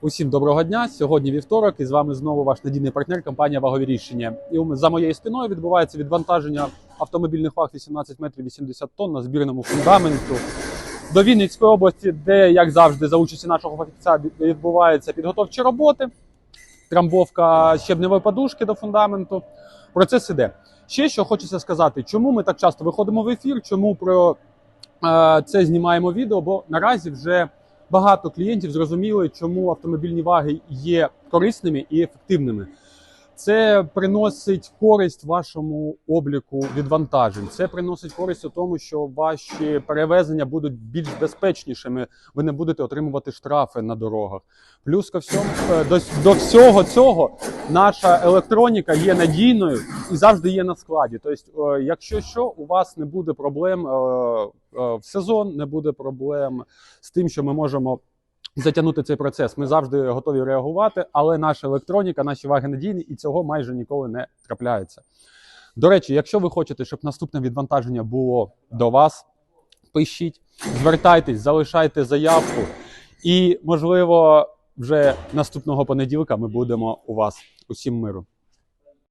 Усім доброго дня. Сьогодні вівторок, і з вами знову ваш надійний партнер компанія Вагові рішення. І за моєю спиною відбувається відвантаження автомобільних ваг 18 метрів 80 тонн на збірному фундаменту до Вінницької області, де, як завжди, за участі нашого фахівця відбуваються підготовчі роботи, трамбовка щебневої подушки до фундаменту. Процес іде. Ще що хочеться сказати, чому ми так часто виходимо в ефір, чому про е, це знімаємо відео, бо наразі вже багато клієнтів зрозуміли, чому автомобільні ваги є корисними і ефективними. Це приносить користь вашому обліку відвантажень. Це приносить користь у тому, що ваші перевезення будуть більш безпечнішими. Ви не будете отримувати штрафи на дорогах. Плюс ко всьому е, до, до всього цього наша електроніка є надійною і завжди є на складі. Тобто, е, якщо що, у вас не буде проблем е, е, в сезон, не буде проблем з тим, що ми можемо затягнути цей процес. Ми завжди готові реагувати, але наша електроніка, наші ваги надійні, і цього майже ніколи не трапляється. До речі, якщо ви хочете, щоб наступне відвантаження було до вас, пишіть, звертайтесь, залишайте заявку, і, можливо, вже наступного понеділка ми будемо у вас. Усім миру.